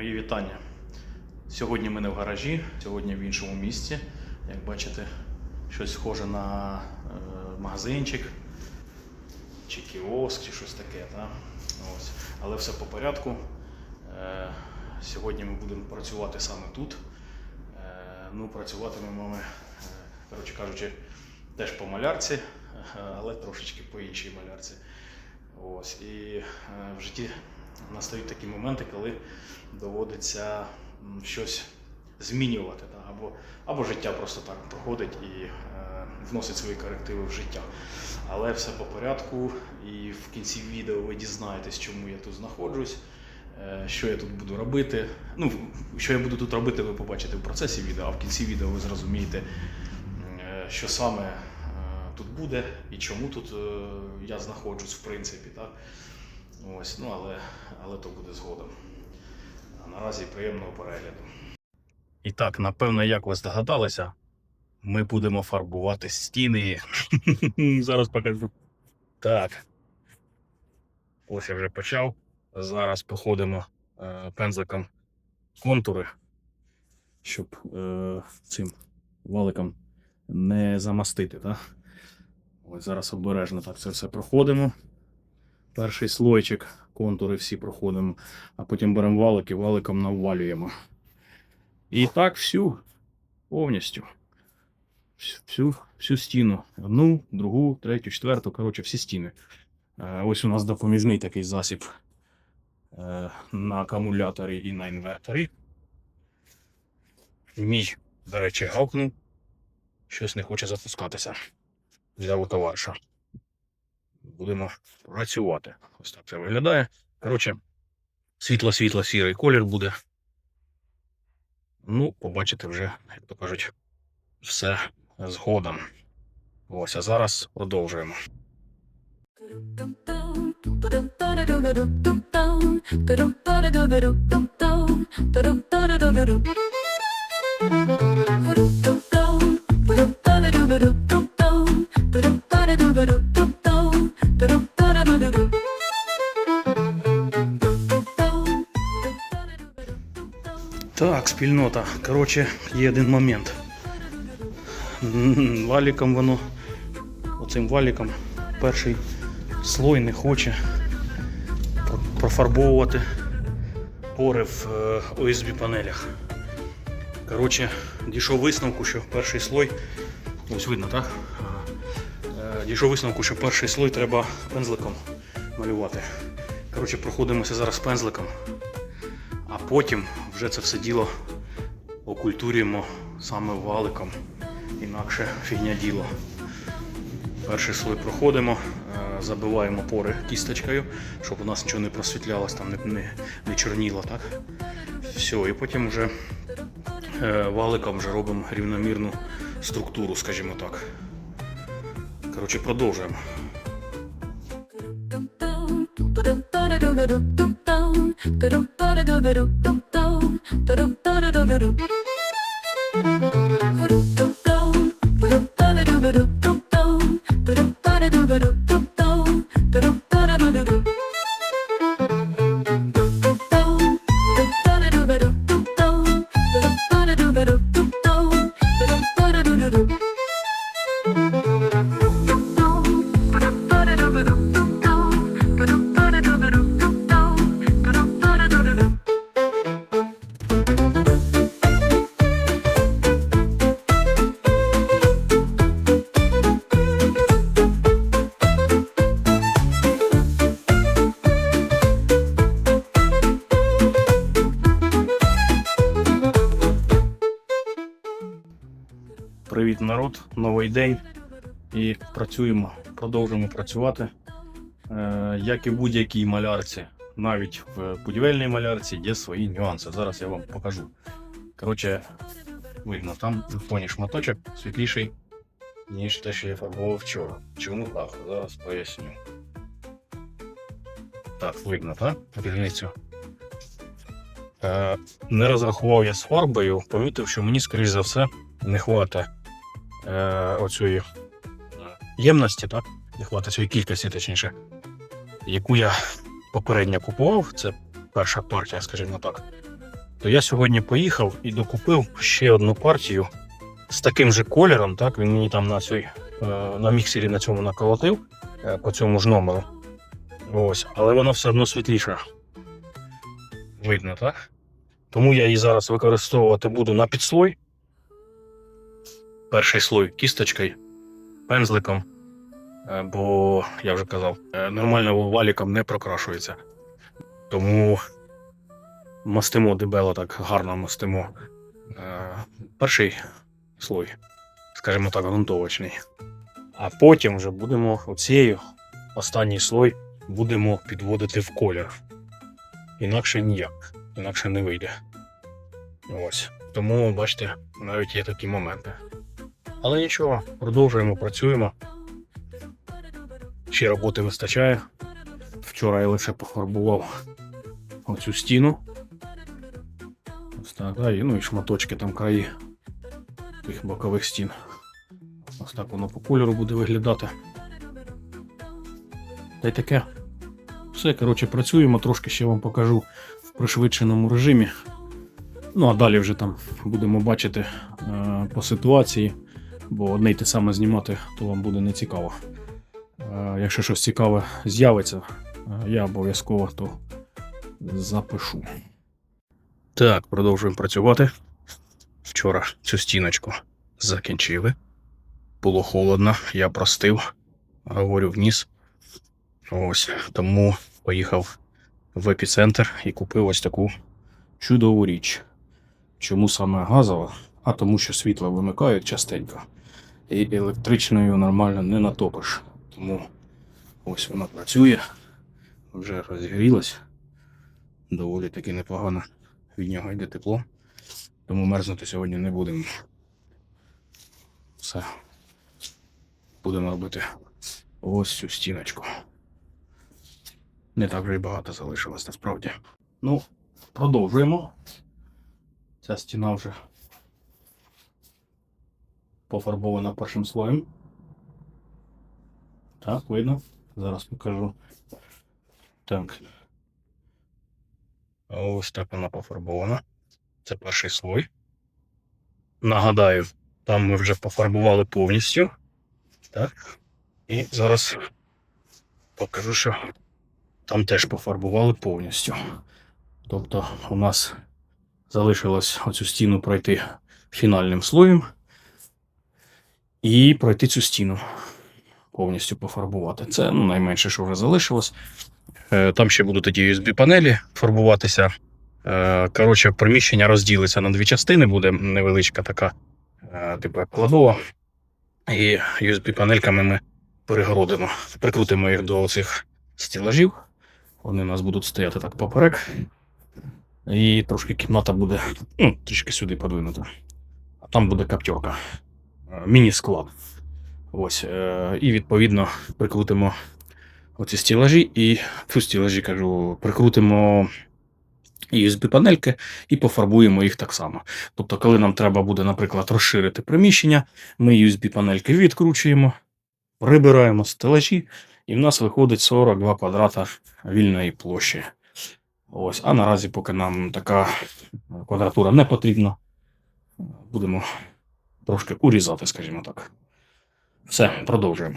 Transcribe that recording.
Мої вітання. Сьогодні ми не в гаражі, сьогодні в іншому місці. Як бачите, щось схоже на е, магазинчик чи кіоск, чи щось таке. Та? Ось. Але все по порядку. Е, сьогодні ми будемо працювати саме тут. Е, ну, працюватимемо ми, коротше кажучи, теж по малярці, але трошечки по іншій малярці. Ось. І в житті настають такі моменти, коли доводиться щось змінювати. Та, або, або життя просто так проходить і е, вносить свої корективи в життя. Але все по порядку, і в кінці відео ви дізнаєтесь, чому я тут знаходжусь, е, що я тут буду робити. Ну, що я буду тут робити, ви побачите в процесі відео, а в кінці відео ви зрозумієте, е, що саме е, тут буде і чому тут я знаходжусь, в принципі. Так? Ось, ну, але, але то буде згодом. А наразі приємного перегляду. І так, напевно, як ви здогадалися, ми будемо фарбувати стіни. Зараз покажу. Так. Ось я вже почав. Зараз походимо е, пензликом контури, щоб е, цим валиком не замастити. Так? Ось зараз обережно так це все проходимо. Перший слойчик, контури всі проходимо, а потім беремо валик і валиком навалюємо. І так всю повністю. Всю, всю стіну. Одну, другу, третю, четверту, коротше, всі стіни. Е, Ось у нас допоміжний такий засіб е, на акумуляторі і на інверторі. Мій, до речі, гавкнув. Щось не хоче запускатися. Взяв товариша. Будемо працювати. Ось так це виглядає. Коротше, світло-світло сірий колір буде. Ну, побачите вже, як то кажуть, все згодом. Ось, а зараз продовжуємо. Спільнота. Коротше, є один момент. Валіком воно, оцим валіком, перший слой не хоче профарбовувати пори в е, OSB панелях. Коротше, дійшов висновку, що перший слой, ось видно, так? Е, Дійшов висновку, що перший слой треба пензликом малювати. Коротше, проходимося зараз пензликом, а потім вже це все діло окультурюємо саме валиком. Інакше фігня діло. Перший слой проходимо, е, забиваємо пори кісточкою, щоб у нас нічого не просвітлялось, там не, не, не чорніло. Так? Все, і потім вже е, валиком вже робимо рівномірну структуру, скажімо так. Коротше, продовжуємо. Bruto. Привіт, народ! Новий день. І працюємо, продовжуємо працювати. Е, як і в будь-якій малярці, навіть в будівельній малярці є свої нюанси. Зараз я вам покажу. Коротше, видно, там на фоні шматочок світліший, ніж те, що я фарбував вчора. Чому так? Зараз поясню. Так, видно, так? Різницю. Е, не розрахував я з фарбою, помітив, що мені, скоріш за все, не хватить е, оцієї ємності, так? Не хватить цієї кількості, точніше, яку я попередньо купував. Це перша партія, скажімо так. то я сьогодні поїхав і докупив ще одну партію з таким же кольором. Так, він мені там на, цій, е, на міксері на цьому наколотив е, по цьому ж номеру. Ось, але вона все одно світліша. Видно, так? Тому я її зараз використовувати буду на підслой. Перший слой кісточкою, пензликом. Е, Бо я вже казав, е, нормально валіком не прокрашується. Тому мастимо дебело так гарно мастимо. Е, Перший слой, скажімо так, ґрунтовочний. А потім вже будемо оцією останній слой будемо підводити в колір. Інакше ніяк, інакше не вийде. Ось. Тому, бачите, навіть є такі моменти. Але нічого, продовжуємо, працюємо. Ще роботи вистачає. Вчора я лише пофарбував оцю стіну. Ось так, да, і, ну і шматочки там краї тих бокових стін. Ось так воно по кольору буде виглядати. Та й таке. Все, коротше, працюємо, трошки ще вам покажу в пришвидшеному режимі. Ну, а далі вже там будемо бачити е, по ситуації, бо одне й те саме знімати, то вам буде не цікаво. Е, якщо щось цікаве з'явиться, е, я обов'язково то запишу. Так, продовжуємо працювати. Вчора цю стіночку закінчили. Було холодно, я простив, говорю вниз. Ось тому поїхав в епіцентр і купив ось таку чудову річ. Чому саме газова? А тому, що світло вимикають частенько. І електричною нормально не натопиш. Тому ось вона працює, вже розігрілась. Доволі таки непогано від нього йде тепло. Тому мерзнути сьогодні не будемо. Все. Будемо робити ось цю стіночку. Не так вже й багато залишилось насправді. Ну, продовжуємо. Ця стіна вже пофарбована першим слоєм. Так, видно. Зараз покажу. Так. Ось так вона пофарбована. Це перший слой. Нагадаю, там ми вже пофарбували повністю. Так. І зараз покажу, що там теж пофарбували повністю. Тобто у нас залишилось оцю стіну пройти фінальним слоєм і пройти цю стіну повністю пофарбувати. Це ну, найменше, що вже залишилось. Е, Там ще будуть тоді USB-панелі фарбуватися. Е, Коротше, приміщення розділиться на дві частини, буде невеличка така, е, типу кладова. І USB-панельками ми перегородимо, прикрутимо їх до цих стілажів. Вони у нас будуть стояти так поперек. І трошки кімната буде ну, трішки сюди подвинута. А там буде каптерка. Міні-склад. Ось. е, І відповідно прикрутимо оці стілажі і фу, стілажі кажу, прикрутимо USB-панельки і пофарбуємо їх так само. Тобто, коли нам треба буде, наприклад, розширити приміщення, ми USB-панельки відкручуємо, прибираємо стелажі, і в нас виходить 42 квадрата вільної площі. Ось, а наразі, поки нам така квадратура не потрібна, будемо трошки урізати, скажімо так. Все, продовжуємо.